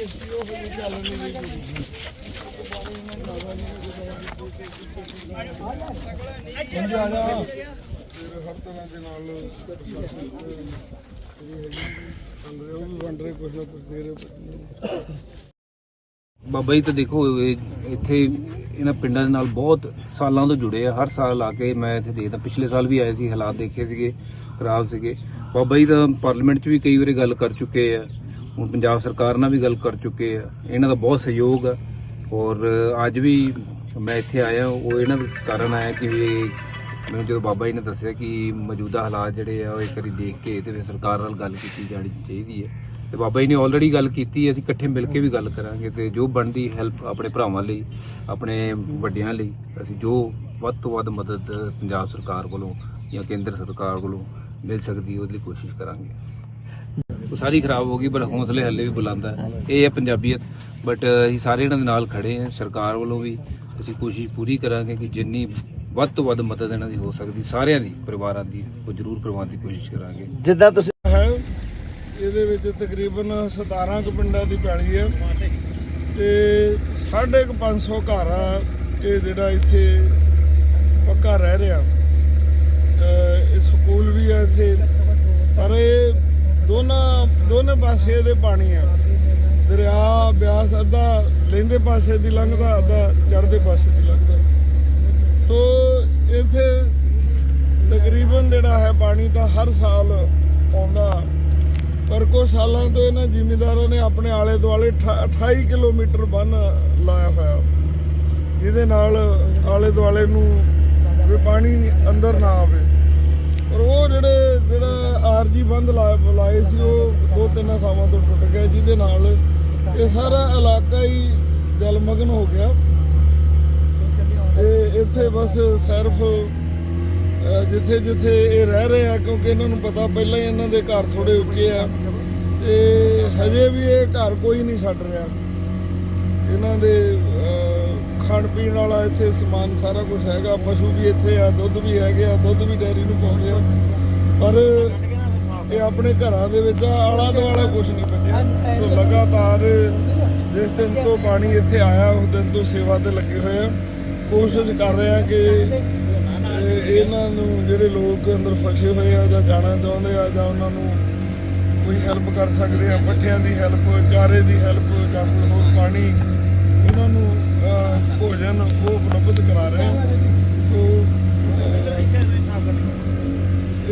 ਹਰ ਤਰ੍ਹਾਂ ਦੇ ਨਾਲ ਉਹ ਵੀ ਵੰਡ ਰਹੇ ਕੁਛ ਨਾ ਕੁਛ ਦੇ ਰਹੇ ਬਾਬਾ ਜੀ ਤਾਂ ਦੇਖੋ ਇੱਥੇ ਇਹਨਾਂ ਪਿੰਡਾਂ ਦੇ ਨਾਲ ਬਹੁਤ ਸਾਲਾਂ ਤੋਂ ਜੁੜੇ ਆ। ਹਰ ਸਾਲ ਆ ਕੇ ਮੈਂ ਇੱਥੇ ਦੇਖਦਾ। ਪਿਛਲੇ ਸਾਲ ਵੀ ਆਏ ਸੀ, ਹਾਲਾਤ ਦੇਖੇ ਸੀਗੇ, ਖਰਾਬ ਸੀਗੇ। ਬਾਬਾ ਜੀ ਤਾਂ ਪਾਰਲੀਮੈਂਟ 'ਚ ਵੀ ਕਈ ਵਾਰੀ ਗੱਲ ਕਰ ਚੁੱਕੇ ਆ। ਹੁਣ ਪੰਜਾਬ ਸਰਕਾਰ ਨਾਲ ਵੀ ਗੱਲ ਕਰ ਚੁੱਕੇ ਆ। ਇਹਨਾਂ ਦਾ ਬਹੁਤ ਸਹਿਯੋਗ ਆ। ਔਰ ਅੱਜ ਵੀ ਮੈਂ ਇੱਥੇ ਆਇਆ, ਉਹ ਇਹਨਾਂ ਦਾ ਕਾਰਨ ਆਇਆ ਕਿ ਵੀ ਮੈਨੂੰ ਜਦੋਂ ਬਾਬਾ ਜੀ ਨੇ ਦੱਸਿਆ ਕਿ ਮੌਜੂਦਾ ਹਾਲਾਤ ਜਿਹੜੇ ਆ, ਉਹ ਇੱਕ ਵਾਰੀ ਦੇਖ ਕੇ ਤੇ ਫਿਰ ਸਰਕਾਰ ਨਾਲ ਗੱਲ ਕੀਤੀ ਜਾਣੀ ਚਾਹੀਦੀ ਹੈ ਤੇ ਬਾਬਾ ਜੀ ਨੇ ਆਲਰੇਡੀ ਗੱਲ ਕੀਤੀ, ਅਸੀਂ ਇਕੱਠੇ ਮਿਲ ਕੇ ਵੀ ਗੱਲ ਕਰਾਂਗੇ ਤੇ ਜੋ ਬਣਦੀ ਹੈਲਪ ਆਪਣੇ ਭਰਾਵਾਂ ਲਈ, ਆਪਣੇ ਵੱਡਿਆਂ ਲਈ, ਅਸੀਂ ਜੋ ਵੱਧ ਤੋਂ ਵੱਧ ਮਦਦ ਪੰਜਾਬ ਸਰਕਾਰ ਵੱਲੋਂ ਜਾਂ ਕੇਂਦਰ ਸਰਕਾਰ ਵੱਲੋਂ ਮਿਲ ਸਕਦੀ, ਉਹਦੇ ਲਈ ਕੋਸ਼ਿਸ਼ ਕਰਾਂਗੇ। ਉਹ ਸਾਰੀ ਖਰਾਬ ਹੋ ਗਈ ਪਰ ਹੌਸਲੇ ਹੱਲੇ ਵੀ ਬੁਲੰਦ ਹੈ ਇਹ ਹੈ ਪੰਜਾਬੀਅਤ। ਬਟ ਅਸੀਂ ਸਾਰੇ ਇਹਨਾਂ ਦੇ ਨਾਲ ਖੜੇ ਹਾਂ ਸਰਕਾਰ ਵੱਲੋਂ ਵੀ ਅਸੀਂ ਕੋਸ਼ਿਸ਼ ਪੂਰੀ ਕਰਾਂਗੇ ਕਿ ਜਿੰਨੀ ਵੱਧ ਤੋਂ ਵੱਧ ਮਦਦ ਇਹਨਾਂ ਦੀ ਹੋ ਸਕਦੀ ਸਾਰਿਆਂ ਦੀ ਪਰਿਵਾਰਾਂ ਦੀ ਉਹ ਜ਼ਰੂਰ ਕਰਵਾਉਣ ਦੀ ਕੋਸ਼ਿਸ਼ ਕਰਾਂਗੇ। ਜਿੱਦਾਂ ਤੁਸੀਂ ਹੈ ਇਹਦੇ ਵਿੱਚ ਤਕਰੀਬਨ 17 ਕੁ ਪਿੰਡਾਂ ਦੀ ਪੈਲੀ ਹੈ ਤੇ 550 ਘਰ ਆ ਇਹ ਜਿਹੜਾ ਇੱਥੇ ਪੱਕਾ ਰਹਿ ਰਿਹਾ। ਇਹ ਸਕੂਲ ਵੀ ਹੈ ਇੱਥੇ ਪਰ ਇਹ ਦੋਨਾਂ, ਦੋਨੇ ਪਾਸੇ ਇਹਦੇ ਪਾਣੀ ਆ। ਦਰਿਆ, ਬਿਆਸ, ਅੱਧਾ ਲੈਂਦੇ ਪਾਸੇ ਦੀ ਲੰਘਦਾ, ਅੱਧਾ ਚੜ੍ਹਦੇ ਪਾਸੇ ਦੀ ਲੰਘਦਾ। ਸੋ ਇੱਥੇ ਤਕਰੀਬਨ ਜਿਹੜਾ ਹੈ ਪਾਣੀ ਤਾਂ ਹਰ ਸਾਲ ਆਉਂਦਾ। ਪਰ ਕੁਝ ਸਾਲਾਂ ਤੋਂ ਇਹਨਾਂ ਜ਼ਿਮੀਦਾਰਾਂ ਨੇ ਆਪਣੇ ਆਲੇ ਦੁਆਲੇ ਅਠਾ- 28 ਕਿਲੋਮੀਟਰ ਬੰਨ ਲਾਇਆ ਹੋਇਆ। ਜਿਹਦੇ ਨਾਲ ਆਲੇ ਦੁਆਲੇ ਨੂੰ ਵੀ ਪਾਣੀ ਅੰਦਰ ਨਾ ਆਵੇ। ਪਰ ਉਹ ਜਿਹੜੇ ਜਿਹੜਾ ਆਰਜੀ ਬੰਦ ਲਾ- ਲਾਏ ਸੀ, ਉਹ ਦੋ ਤਿੰਨ ਥਾਵਾਂ ਤੋਂ ਟੁੱਟ ਗਏ ਜਿਹਦੇ ਨਾਲ ਇਹ ਸਾਰਾ ਇਲਾਕਾ ਹੀ ਜਲਮਗਨ ਹੋ ਗਿਆ। ਤੇ ਇੱਥੇ ਬਸ ਸਿਰਫ ਜਿੱਥੇ ਜਿੱਥੇ ਇਹ ਰਹਿ ਰਹੇ ਆ, ਕਿਉਂਕਿ ਇਹਨਾਂ ਨੂੰ ਪਤਾ ਪਹਿਲਾਂ ਹੀ ਇਹਨਾਂ ਦੇ ਘਰ ਥੋੜੇ ਉੱਚੇ ਆ। ਤੇ ਹਜੇ ਵੀ ਇਹ ਘਰ ਕੋਈ ਨਹੀਂ ਛੱਡ ਰਿਹਾ। ਇਹਨਾਂ ਦੇ ਖਾਣ ਪੀਣ ਵਾਲਾ ਇੱਥੇ ਸਮਾਨ ਸਾਰਾ ਕੁਝ ਹੈਗਾ। ਪਸ਼ੂ ਵੀ ਇੱਥੇ ਆ, ਦੁੱਧ ਵੀ ਹੈਗੇ ਆ, ਦੁੱਧ ਵੀ ਡੈਰੀ ਨੂੰ ਪਾਉਂਦੇ ਆ। ਪਰ ਇਹ ਆਪਣੇ ਘਰਾਂ ਦੇ ਵਿੱਚ ਆਲਾ ਦੁਆਲਾ ਕੁਝ ਨਹੀਂ ਬਚਿਆ। ਸੋ ਲਗਾਤਾਰ ਜਿਸ ਦਿਨ ਤੋਂ ਪਾਣੀ ਇੱਥੇ ਆਇਆ ਉਸ ਦਿਨ ਤੋਂ ਸੇਵਾ ਤੇ ਲੱਗੇ ਹੋਏ ਆ। ਕੋਸ਼ਿਸ਼ ਕਰ ਰਹੇ ਆ ਕਿ ਇਹ- ਇਹਨਾਂ ਨੂੰ ਜਿਹੜੇ ਲੋਕ ਅੰਦਰ ਫਸੇ ਹੋਏ ਆ ਜਾਂ ਜਾਣਾ ਚਾਹੁੰਦੇ ਆ ਜਾਂ ਉਹਨਾਂ ਨੂੰ ਕੋਈ ਹੈਲਪ ਕਰ ਸਕਦੇ ਆ ਪੱਠਿਆਂ ਦੀ ਹੈਲਪ ਚਾਰੇ ਦੀ ਹੈਲਪ ਜਾਂ ਹੋਰ ਪਾਣੀ ਇਹਨਾਂ ਨੂੰ ਭੋਜਨ ਉਹ ਉਪਲਬਧ ਕਰਾ ਰਹੇ ਆ। ਸੋ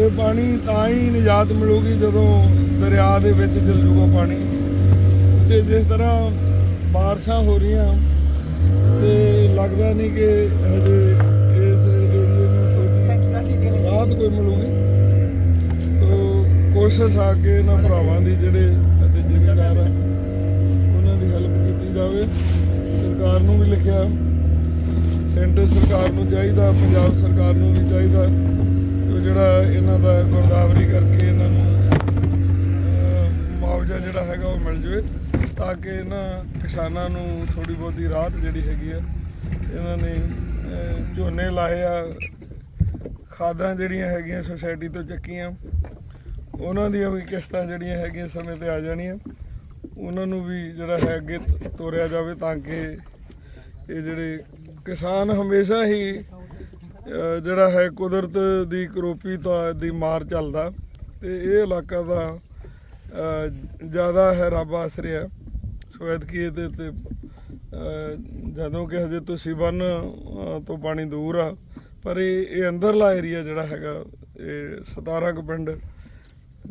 ਅਹ, ਪਾਣੀ ਤਾਂ ਹੀ ਨਿਜਾਤ ਮਿਲੂਗੀ ਜਦੋਂ ਦਰਿਆ ਦੇ ਵਿੱਚ ਜਲ ਜੂਗਾ ਪਾਣੀ। ਤੇ ਜਿਸ ਤਰ੍ਹਾਂ ਬਾਰਿਸ਼ਾਂ ਹੋ ਰਹੀਆਂ ਤੇ ਲੱਗਦਾ ਨਹੀਂ ਕਿ ਹਜੇ ਇਸ ਏਰੀਏ ਨੂੰ ਛੋਟੀ ਰਾਹਤ ਕੋਈ ਮਿਲੂਗੀ। ਤੋ ਕੋਸ਼ਿਸ਼ ਆ ਕੇ ਇਹਨਾਂ ਭਰਾਵਾਂ ਦੀ ਜਿਹੜੇ ਸਾਡੇ ਜ਼ਿਮੀਂਦਾਰ ਆ ਉਹਨਾਂ ਦੀ ਹੈਲਪ ਕੀਤੀ ਜਾਵੇ। ਸਰਕਾਰ ਨੂੰ ਵੀ ਲਿਖਿਆ। ਸੈਂਟਰ ਸਰਕਾਰ ਨੂੰ ਚਾਹੀਦਾ ਪੰਜਾਬ ਸਰਕਾਰ ਨੂੰ ਵੀ ਚਾਹੀਦਾ। ਕਿ ਜਿਹੜਾ ਇਹਨਾਂ ਦਾ ਗੁਰਦਾਵਰੀ ਕਰਕੇ ਇਹਨਾਂ ਨੂੰ ਮੁਆਵਜ਼ਾ ਜਿਹੜਾ ਹੈਗਾ ਉਹ ਮਿਲ ਜਾਵੇ, ਤਾਂ ਕਿ ਇਹਨਾਂ ਕਿਸਾਨਾਂ ਨੂੰ ਥੋੜੀ ਬਹੁਤੀ ਰਾਹਤ ਜਿਹੜੀ ਹੈਗੀ ਆ, ਇਹਨਾਂ ਨੇ ਝੋਨੇ ਲਾਏ ਆ, ਖਾਦਾਂ ਜਿਹੜੀਆਂ ਹੈਗੀਆਂ ਸੁਸਾਇਟੀ ਤੋਂ ਚੱਕੀਆਂ, ਉਹਨਾਂ ਦੀਆਂ ਵੀ ਕਿਸ਼ਤਾਂ ਜਿਹੜੀਆਂ ਹੈਗੀਆਂ ਸਮੇਂ ਤੇ ਆ ਜਾਣੀਆਂ, ਉਹਨਾਂ ਨੂੰ ਵੀ ਜਿਹੜਾ ਹੈ ਅੱਗੇ ਤੋਰਿਆ ਜਾਵੇ ਤਾਂ ਕਿ ਇਹ ਜਿਹੜੇ ਕਿਸਾਨ ਹਮੇਸ਼ਾ ਹੀ ਜਿਹੜਾ ਹੈ ਕੁਦਰਤ ਦੀ ਕਰੋਪੀ ਤੋਂ ਦੀ ਮਾਰ ਚੱਲਦਾ ਤੇ ਇਹ ਇਲਾਕਾ ਦਾ ਜ਼ਿਆਦਾ ਹੈ ਰੱਬ ਆਸਰਿਆ ਸੋ ਐਤਕੀ ਇਹਦੇ ਤੇ ਜਦੋਂ ਕਿ ਹਜੇ ਤੁਸੀਂ ਬੰਨ ਤੋਂ ਪਾਣੀ ਦੂਰ ਆ, ਪਰ ਇਹ ਇਹ ਅੰਦਰਲਾ ਏਰੀਆ ਜਿਹੜਾ ਹੈਗਾ, ਇਹ 17 ਕੁ ਪਿੰਡ,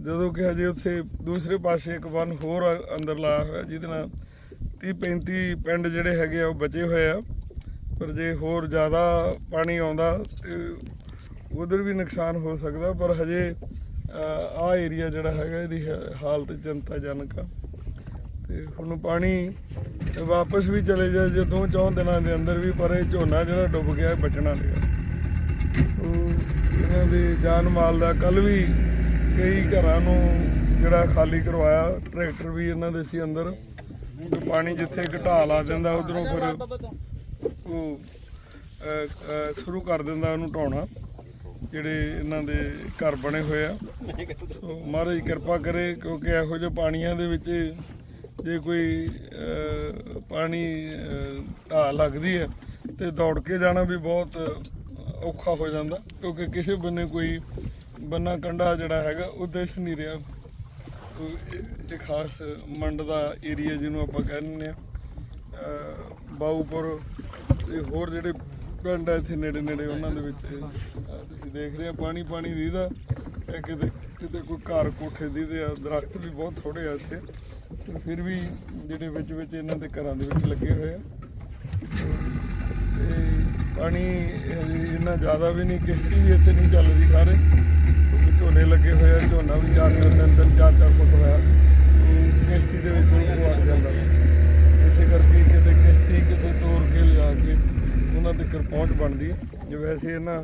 ਜਦੋਂ ਕਿ ਹਜੇ ਉੱਥੇ ਦੂਸਰੇ ਪਾਸੇ ਇੱਕ ਬੰਨ ਹੋਰ ਆ- ਅੰਦਰ ਲਾਇਆ ਹੋਇਆ, ਜਿਹਦੇ ਨਾਲ 30 35 ਪਿੰਡ ਜਿਹੜੇ ਹੈਗੇ ਆ ਉਹ ਬਚੇ ਹੋਏ ਆ। ਪਰ ਜੇ ਹੋਰ ਜ਼ਿਆਦਾ ਪਾਣੀ ਆਉਂਦਾ ਤੇ ਉਧਰ ਵੀ ਨੁਕਸਾਨ ਹੋ ਸਕਦਾ, ਪਰ ਹਜੇ ਆ ਏਰੀਆ ਜਿਹੜਾ ਹੈਗਾ ਇਹਦੀ ਹਾ- ਹਾਲਤ ਚਿੰਤਾਜਨਕ ਆ। ਤੇ ਹੁਣ ਪਾਣੀ ਵਾਪਸ ਵੀ ਚਲੇ ਜਾਏ, ਜੇ ਦੋ ਚੌਂ ਦਿਨਾਂ ਦੇ ਅੰਦਰ ਵੀ ਪਰ ਇਹ ਝੋਨਾ ਜਿਹੜਾ ਡੁੱਬ ਗਿਆ, ਇਹ ਬਚਣਾ ਨਹੀਂ ਇਹਨਾਂ ਦੇ ਜਾਨ ਮਾਲ ਦਾ ਕੱਲ ਵੀ ਕਈ ਘਰਾਂ ਨੂੰ ਜਿਹੜਾ ਖਾਲੀ ਕਰਵਾਇਆ, ਟਰੈਕਟਰ ਵੀ ਇਹਨਾਂ ਦੇ ਸੀ ਅੰਦਰ। ਪਾਣੀ ਜਿੱਥੇ ਘਟਾ ਲਾ ਦਿੰਦਾ, ਉਧਰੋਂ ਫਿਰ ਉਹ ਸ਼ੁਰੂ ਕਰ ਦਿੰਦਾ ਉਹਨੂੰ ਢਾਉਣਾ ਜਿਹੜੇ ਇਹਨਾਂ ਦੇ ਘਰ ਬਣੇ ਹੋਏ ਆ। ਸੋ ਮਹਾਰਾਜ ਕਿਰਪਾ ਕਰੇ ਕਿਉਂਕਿ ਇਹੋ ਜਿਹੇ ਪਾਣੀਆਂ ਦੇ ਵਿੱਚ ਜੇ ਕੋਈ ਪਾਣੀ ਅਹ, ਢਾਹ ਲੱਗਦੀ ਹੈ ਤੇ ਦੌੜ ਕੇ ਜਾਣਾ ਵੀ ਬਹੁਤ ਔਖਾ ਹੋ ਜਾਂਦਾ ਕਿਉਂਕਿ ਕਿਸੇ ਬੰਨੇ ਕੋਈ ਬੰਨਾ ਕੰਡਾ ਜਿਹੜਾ ਹੈਗਾ ਉਹ ਦਿਸ ਨਹੀਂ ਰਿਹਾ ਉਹ ਇਹ ਖਾਸ ਮੰਡ ਦਾ ਏਰੀਆ ਜਿਹਨੂੰ ਆਪਾਂ ਕਹਿੰਦੇ ਆ। ਬਾਊਪੁਰ ਤੇ ਹੋਰ ਜਿਹੜੇ ਪਿੰਡ ਆ ਇੱਥੇ ਨੇੜੇ ਨੇੜੇ ਉਹਨਾਂ ਦੇ ਵਿੱਚ। ਅਹ, ਤੁਸੀਂ ਦੇਖ ਰਹੇ ਆ ਪਾਣੀ ਪਾਣੀ ਦੀਦਾ। ਇਹ ਕਿਤੇ ਕਿਤੇ ਕੋਈ ਘਰ ਕੋਠੇ ਦੀਦੇ ਆ ਦਰਖਤ ਵੀ ਬਹੁਤ ਥੋੜੇ ਆ ਇੱਥੇ। ਤੇ ਫਿਰ ਵੀ ਜਿਹੜੇ ਵਿੱਚ ਵਿੱਚ ਇਹਨਾਂ ਦੇ ਘਰਾਂ ਦੇ ਵਿੱਚ ਲੱਗੇ ਹੋਏ ਆ। ਤੇ ਪਾਣੀ ਹਜੇ ਇੰਨਾ ਜ਼ਿਆਦਾ ਵੀ ਨਹੀਂ ਕਿਸ਼ਤੀ ਵੀ ਇੱਥੇ ਨਹੀਂ ਚੱਲ ਰਹੀ ਸਾਰੇ। ਕਿਉਂਕਿ ਝੋਨੇ ਲੱਗੇ ਹੋਏ ਆ ਝੋਨਾ ਵੀ ਚਾਰ ਤਿੰਨ ਤਿੰਨ ਤਿੰਨ ਚਾਰ ਚਾਰ ਫੁੱਟ ਹੋਇਆ। ਉਹ ਕਿਸ਼ਤੀ ਦੇ ਵਿੱਚ ਉਹ ਅੜ ਜਾਂਦਾ ਇਸੇ ਕਰਕੇ ਕਿਤੇ ਕਿਸ਼ਤੀ ਕਿਤੇ ਤੋੜ ਕੇ ਉਹਨਾਂ ਤੱਕ ਪਹੁੰਚ ਬਣਦੀ ਹੈ। ਜੇ ਵੈਸੇ ਇਹਨਾਂ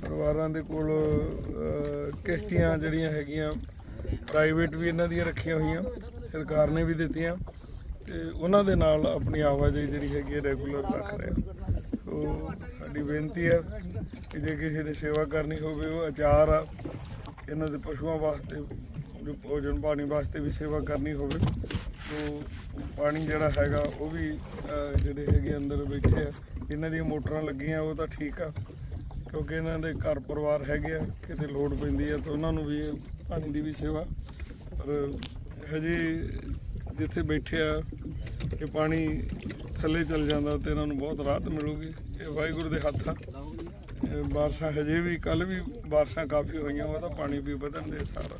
ਪਰਿਵਾਰਾਂ ਦੇ ਕੋਲ ਕਿਸ਼ਤੀਆਂ ਜਿਹੜੀਆਂ ਹੈਗੀਆਂ ਪ੍ਰਾਈਵੇਟ ਵੀ ਇਹਨਾਂ ਦੀਆਂ ਰੱਖੀਆਂ ਹੋਈਆਂ, ਸਰਕਾਰ ਨੇ ਵੀ ਦਿੱਤੀਆਂ। ਤੇ ਉਹਨਾਂ ਦੇ ਨਾਲ ਆਪਣੀ ਆਵਾਜਾਈ ਜਿਹੜੀ ਹੈਗੀ ਰੈਗੂਲਰ ਰੱਖ ਰਹੇ ਆ। ਸੋ ਸਾਡੀ ਬੇਨਤੀ ਹੈ ਕਿ ਜੇ ਕਿਸੇ ਨੇ ਸੇਵਾ ਕਰਨੀ ਹੋਵੇ, ਉਹ ਅਚਾਰ ਆ, ਇਹਨਾਂ ਦੇ ਪਸ਼ੂਆਂ ਵਾਸਤੇ, ਜੋ ਭੋਜਨ ਪਾਣੀ ਵਾਸਤੇ ਵੀ ਸੇਵਾ ਕਰਨੀ ਹੋਵੇ। ਸੋ ਪਾਣੀ ਜਿਹੜਾ ਹੈਗਾ, ਉਹ ਵੀ ਜਿਹੜੇ ਹੈਗੇ ਅੰਦਰ ਬੈਠੇ ਆ, ਇਹਨਾਂ ਦੀਆਂ ਮੋਟਰਾਂ ਲੱਗੀਆਂ, ਉਹ ਤਾਂ ਠੀਕ ਆ, ਕਿਉਂਕਿ ਇਹਨਾਂ ਦੇ ਘਰ ਪਰਿਵਾਰ ਹੈਗੇ ਆ, ਕਿਤੇ ਲੋੜ ਪੈਂਦੀ ਆ ਤਾਂ ਉਹਨਾਂ ਨੂੰ ਵੀ ਇਹ ਪਾਣੀ ਦੀ ਵੀ ਸੇਵਾ, ਪਰ ਹਜੇ ਜਿੱਥੇ ਬੈਠੇ ਆ, ਇਹ ਪਾਣੀ ਥੱਲੇ ਚਲ ਜਾਂਦਾ ਤੇ ਇਹਨਾਂ ਨੂੰ ਬਹੁਤ ਰਾਹਤ ਮਿਲੂਗੀ। ਇਹ ਵਾਹਿਗੁਰੂ ਦੇ ਹੱਥ ਆ। ਇਹ ਬਾਰਿਸ਼ਾਂ ਹਜੇ ਵੀ ਕੱਲ ਵੀ ਬਾਰਿਸ਼ਾਂ ਕਾਫੀ ਹੋਈਆਂ ਉਹਦਾ ਪਾਣੀ ਵੀ ਵਧਣ ਦੇ ਸਾਰਾ